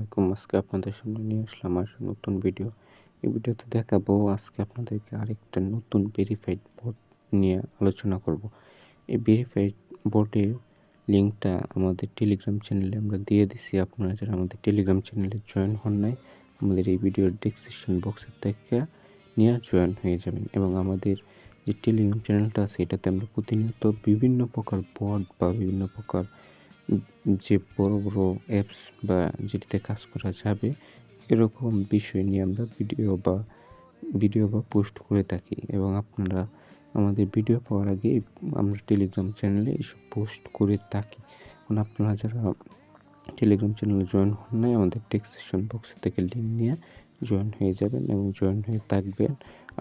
আসসালামাইকুম আজকে আপনাদের সামনে নিয়ে আসলাম আর নতুন ভিডিও এই ভিডিওতে দেখাবো আজকে আপনাদেরকে আরেকটা নতুন ভেরিফাইড বোর্ড নিয়ে আলোচনা করব। এই ভেরিফাইড বোর্ডের লিঙ্কটা আমাদের টেলিগ্রাম চ্যানেলে আমরা দিয়ে দিছি। আপনারা যারা আমাদের টেলিগ্রাম চ্যানেলে জয়েন হন নাই, আমাদের এই ভিডিওর ডিসক্রিপশন বক্সের থেকে নিয়ে জয়েন হয়ে যাবেন। এবং আমাদের যে টেলিগ্রাম চ্যানেলটা আছে, এটাতে আমরা প্রতিনিয়ত বিভিন্ন প্রকার বোর্ড বা বিভিন্ন প্রকার যে বড় বড় অ্যাপস বা যেটিতে কাজ করা যাবে, এরকম বিষয় নিয়ে আমরা ভিডিও বা ভিডিও বা পোস্ট করে থাকি। এবং আপনারা আমাদের ভিডিও পাওয়ার আগে আমরা টেলিগ্রাম চ্যানেলে এইসব পোস্ট করে থাকি। এখন আপনারা যারা টেলিগ্রাম চ্যানেলে জয়েন হন নাই, আমাদের টেক্সটেশন বক্স থেকে লিঙ্ক নিয়ে জয়েন হয়ে যাবেন এবং জয়েন হয়ে থাকবেন।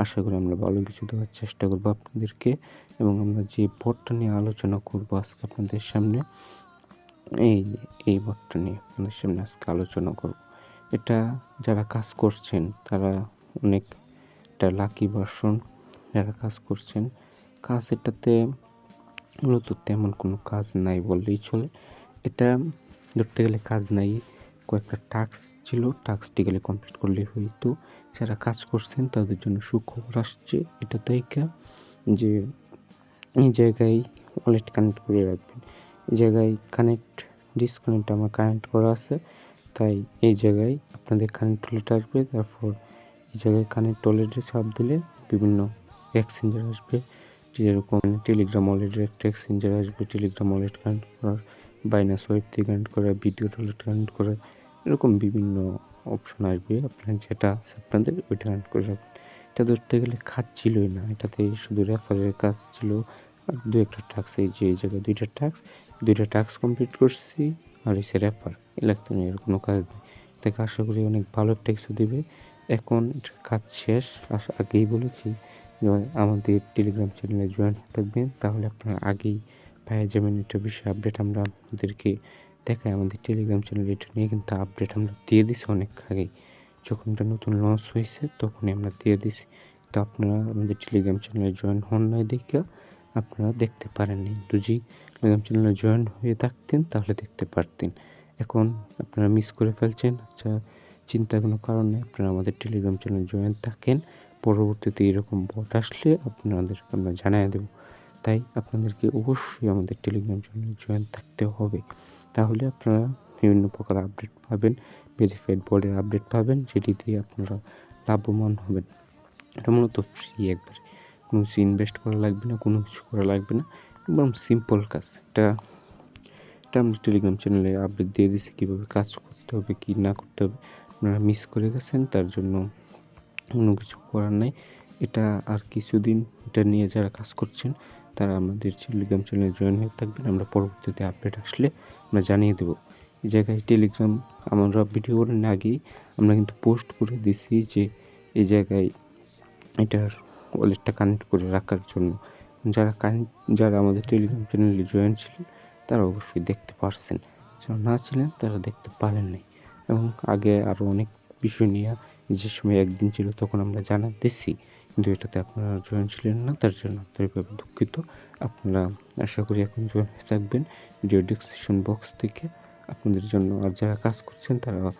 আশা করি আমরা ভালো কিছু দেওয়ার চেষ্টা করব আপনাদেরকে। এবং আমরা যে বোর্ডটা নিয়ে আলোচনা করব আজকে আপনাদের সামনে এই এই বোর্ডটা নিয়ে আপনাদের সামনে আজকে আলোচনা করব। এটা যারা কাজ করছেন, তারা অনেক একটা লাকি ভার্সন যারা কাজ করছেন। কাজ এটাতে মূলত তেমন কোনো কাজ নাই বললেই চলে। এটা ধরতে গেলে কাজ নাই, কয়েকটা টাস্ক ছিল টাস্কটি গেলে কমপ্লিট করলেই হইতো। যারা কাজ করছেন, তাদের জন্য সুখবর আসছে। এটা থেকে যে, এই জায়গায় ওয়ালেট কানেক্ট করে রাখবেন। এই জায়গায় কানেক্ট ডিসকানেক্ট আমার কানেক্ট করা আছে। তাই এই জায়গায় আপনাদের কানেক্ট ওয়ালেট আসবে। তারপর এই জায়গায় কানেক্ট ওয়ালেটে চাপ দিলে বিভিন্ন এক্সচেঞ্জার আসবে। যেরকম টেলিগ্রাম ওয়ালেটের একটা এক্সচেঞ্জার আসবে। টেলিগ্রাম ওয়ালেট কানেক্ট করার বাইনাস ওয়েব থেকে কানেক্ট করা ভিডিও ওয়ালেট কানেক্ট করা এরকম বিভিন্ন অপশন আসবে। আপনার যেটা আছে আপনাদের, ওইটা কানেক্ট করে রাখবেন। এটা ধরতে গেলে কাজ ছিলই না। এটাতে শুধু রেফারের কাজ ছিল। দু একটা টাক্স এই যে, এই জায়গায় দুইটা টাক্স দুইটা টাস্ক কমপ্লিট করছি, আর এসে র্যাপার লাগতো না এর কোনো কাজ নেই। তাকে আশা করি অনেক ভালো একটা দেবে। এখন কাজ শেষ, আশা আগেই বলেছি আমাদের টেলিগ্রাম চ্যানেলে জয়েন থাকবেন, তাহলে আপনারা আগেই পায়ে যাবেন এটা বিষয়ে আপডেট আমরা আপনাদেরকে দেখাই, আমাদের টেলিগ্রাম চ্যানেলে এটা নিয়ে কিন্তু আপডেট আমরা দিয়ে দিছি অনেক আগেই। যখন এটা নতুন লঞ্চ হয়েছে তখনই আমরা দিয়ে দিছি। তো আপনারা আমাদের টেলিগ্রাম চ্যানেলে জয়েন হন নাই দেখে আপনারা দেখতে পারেননি। যদি টেলিগ্রাম চ্যানেলে জয়েন হয়ে থাকতেন, তাহলে দেখতে পারতেন। এখন আপনারা মিস করে ফেলছেন। আচ্ছা চিন্তার কোনো কারণ আপনারা আমাদের টেলিগ্রাম চ্যানেলে জয়েন থাকেন। পরবর্তীতে এরকম বট আসলে আপনাদের আমরা জানিয়ে দেব। তাই আপনাদেরকে অবশ্যই আমাদের টেলিগ্রাম চ্যানেলে জয়েন থাকতে হবে। তাহলে আপনারা বিভিন্ন প্রকার আপডেট পাবেন ভেরিফাইড বোর্ডের আপডেট পাবেন, যেটি দিয়ে আপনারা লাভবান হবেন। এটা মূলত ফ্রি একবারে। কোনো কিছু ইনভেস্ট করা লাগবে না, কোনো কিছু করা লাগবে না। একদম সিম্পল কাজ। এটা এটা আমরা টেলিগ্রাম চ্যানেলে আপডেট দিয়ে দিছি কীভাবে কাজ করতে হবে, কী না করতে হবে। আপনারা মিস করে গেছেন, তার জন্য কোনো কিছু করার নাই। এটা আর কিছুদিন এটা নিয়ে যারা কাজ করছেন, তারা আমাদের টেলিগ্রাম চ্যানেলে জয়েন হয়ে থাকবেন। আমরা পরবর্তীতে আপডেট আসলে আমরা জানিয়ে দেবো। এই জায়গায় টেলিগ্রাম আমরা ভিডিওর আগেই আমরা কিন্তু পোস্ট করে দিছি যে, এই জায়গায় এটার ওয়ালেটটা কানেক্ট করে রাখার জন্য। যারা কানেক্ট যারা আমাদের টেলিগ্রাম চ্যানেলে জয়েন ছিলেন, তারা অবশ্যই দেখতে পারছেন। যারা না ছিলেন, তারা দেখতে পারেন নাই। এবং আগে আরও অনেক বিষয় নিয়ে যে সময় একদিন ছিল, তখন আমরা জানাতেছি। কিন্তু এটাতে আপনারা জয়েন ছিলেন না, তার জন্য আন্তরিকভাবে দুঃখিত। আপনারা আশা করি এখন জয়েন হয়ে থাকবেন। ভিডিও ডিসক্রিপশন বক্স থেকে। আপনাদের জন্য আর যারা কাজ করছেন, তারা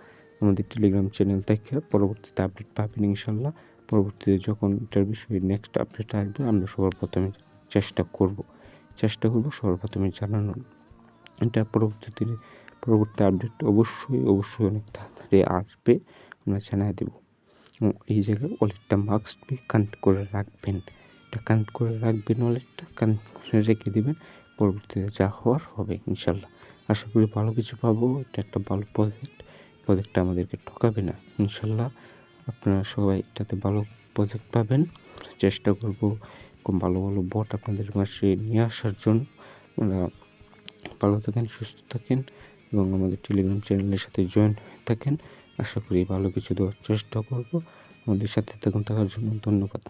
আমাদের টেলিগ্রাম চ্যানেল থেকে পরবর্তীতে আপডেট পাবেন ইনশাল্লাহ পরবর্তীতে যখন এটার বিষয়ে নেক্সট আপডেট আসবে, আমরা সবার প্রথমে চেষ্টা করব। চেষ্টা করব সবার প্রথমে জানানোর। এটা পরবর্তীতে পরবর্তী আপডেট অবশ্যই অবশ্যই অনেক তাড়াতাড়ি আসবে। আমরা জানিয়ে দেবো। এই জায়গায় ওয়ালেটটা মাস্ক বি কানেক্ট করে রাখবেন। এটা কানেক্ট করে রাখবেন ওয়ালেটটা কানেক্ট করে রেখে দেবেন। পরবর্তীতে যা হওয়ার হবে ইনশাল্লাহ আশা করি ভালো কিছু পাবো। এটা একটা ভালো প্রজেক্ট প্রজেক্টটা আমাদেরকে ঠকাবে না ইনশাল্লাহ আপনারা সবাই এটাতে ভালো প্রজেক্ট পাবেন, চেষ্টা করব খুব ভালো ভালো বট আপনাদের মাসে নিয়ে আসার জন্য। আপনারা ভালো থাকেন, সুস্থ থাকেন এবং আমাদের টেলিগ্রাম চ্যানেলের সাথে জয়েন হয়ে থাকেন। আশা করি ভালো কিছু দেওয়ার চেষ্টা করব। আমাদের সাথে থাকুন, থাকার জন্য ধন্যবাদ।